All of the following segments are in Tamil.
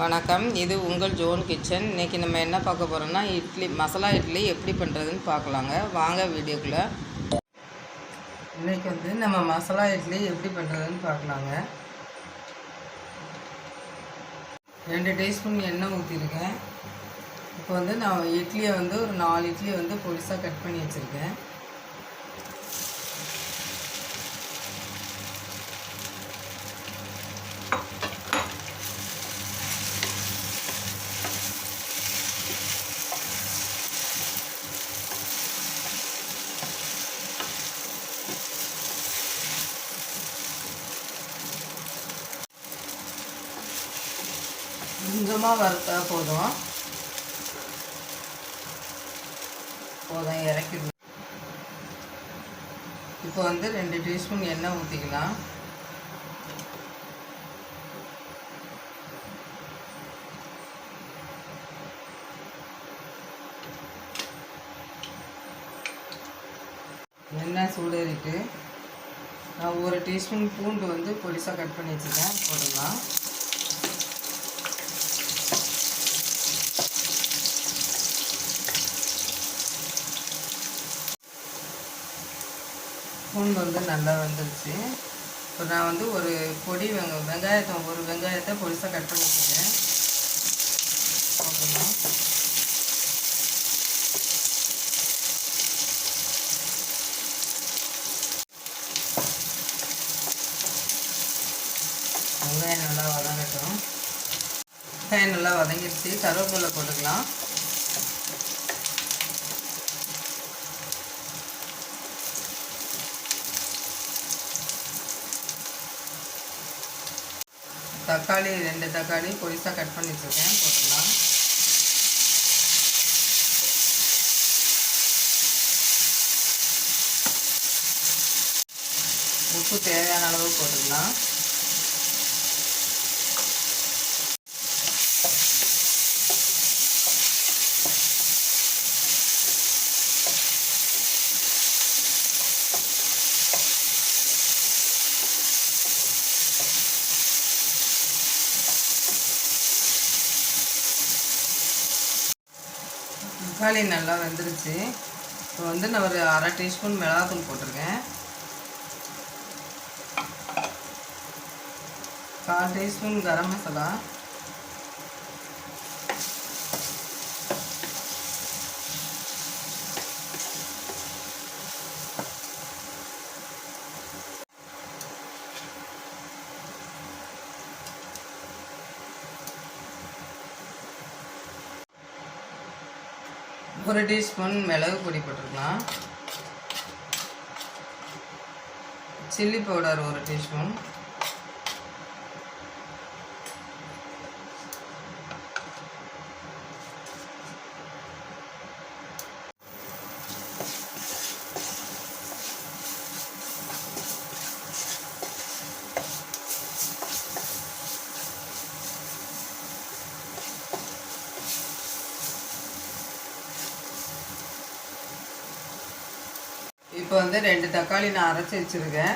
வணக்கம். இது உங்கள் ஜோன் கிச்சன். இன்றைக்கி நம்ம என்ன பார்க்க போகிறோம்னா இட்லி மசாலா இட்லி எப்படி பண்ணுறதுன்னு பார்க்கலாங்க. வாங்க வீடியோக்குள்ளே. இன்றைக்கி வந்து நம்ம மசாலா இட்லி எப்படி பண்ணுறதுன்னு பார்க்கலாங்க. ரெண்டு டீஸ்பூன் எண்ணெய் ஊற்றிருக்கேன் இப்போ வந்து நான் இட்லியை வந்து ஒரு நாலு இட்லி வந்து பொடிசாக கட் பண்ணி வச்சுருக்கேன். கொஞ்சமாக வறுத்தா போதும். போதும் இறக்கிடு இப்போ வந்து ரெண்டு டீஸ்பூன் எண்ணெய் ஊற்றிக்கலாம் எண்ணெய் சூடேறிட்டு நான் ஒரு டீஸ்பூன் பூண்டு வந்து பொடிசாக கட் பண்ணி வச்சுருக்கேன் போடலாம் பூண்டு வந்து நல்லா வந்துருச்சு. இப்போ நான் வந்து ஒரு பொடி வெங்க வெங்காயத்தை ஒரு வெங்காயத்தை பொடிசாக கட் பண்ணி வச்சுருக்கேன். ஓகேங்களா வெங்காயம் நல்லா வதங்கட்டும். வெங்காயம் நல்லா வதங்கிடுச்சு கருவேப்பிலை போட்டுக்கலாம். தக்காளி ரெண்டு தக்காளி பொடிசாக கட் பண்ணி வச்சுருக்கேன். போட்டுடலாம். உப்பு தேவையான அளவு போட்டுக்கலாம். தக்காளி நல்லா வெந்துருச்சு. இப்போ வந்து நான் ஒரு அரை டீஸ்பூன் மிளகாத்தூள் போட்டிருக்கேன். கால் டீஸ்பூன் கரம் மசாலா. ஒரு டீஸ்பூன் மிளகு பொடி போட்டுருக்கலாம் சில்லி பவுடர் ஒரு டீஸ்பூன். இப்போ வந்து ரெண்டு தக்காளி நான் அரைச்சி வச்சுருக்கேன்.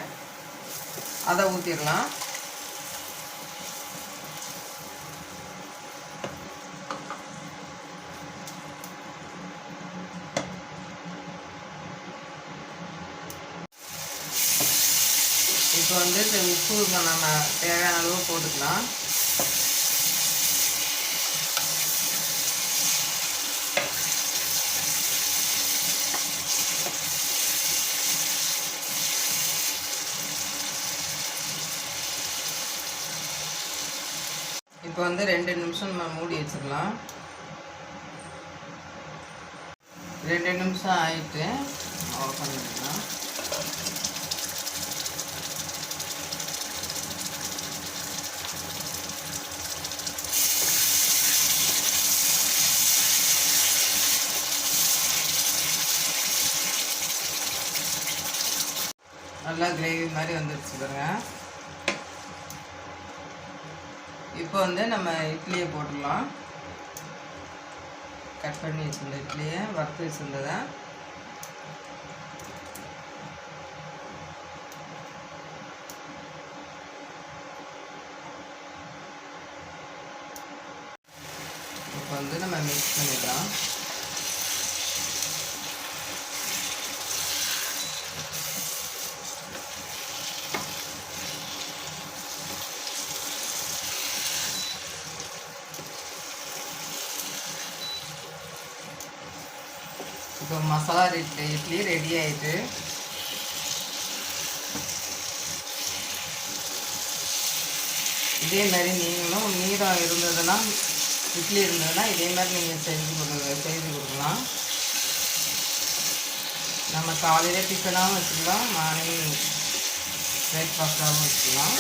அதை ஊற்றிடலாம் இப்போ வந்து உப்பு நம்ம தேவையான அளவு போட்டுக்கலாம். இப்போ வந்து ரெண்டு நிமிஷம் நம்ம மூடி வச்சுக்கலாம் ரெண்டு நிமிஷம் ஆயிட்டு ஆஃப் பண்ணிடலாம். நல்லா கிரேவி மாதிரி வந்துடுச்சு பாருங்க. இப்போ வந்து நம்ம இட்லியை போட்டுடலாம். கட் பண்ணி வச்சுருந்த இட்லியை வறுத்து வச்சுருந்ததை. வந்து நம்ம மிக்ஸ் பண்ணிடலாம். இப்போ மசாலா இட்லி இட்லி ரெடி ஆயிட்டு. இதே மாதிரி நீங்களும் மீதம் இருந்ததுன்னா இட்லி இருந்ததுன்னா இதே மாதிரி நீங்கள் செஞ்சு கொடுங்க செய்து கொடுக்கலாம். நம்ம காலையில் டிஃபனாகவும் வச்சுக்கலாம் மார்னிங் பிரேக்ஃபாஸ்ட்டாகவும் வச்சுக்கலாம்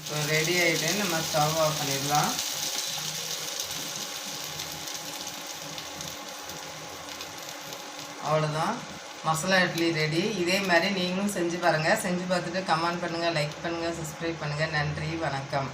இப்போ ரெடி ஆகிட்டு நம்ம ஸ்டவ் ஆஃப் பண்ணிடலாம். அவ்வளோதான் மசாலா இட்லி ரெடி இதே மாதிரி நீங்களும் செஞ்சு பாருங்கள் செஞ்சு பார்த்துட்டு கமெண்ட் பண்ணுங்கள் லைக் பண்ணுங்கள் சப்ஸ்கிரைப் பண்ணுங்கள் நன்றி வணக்கம்.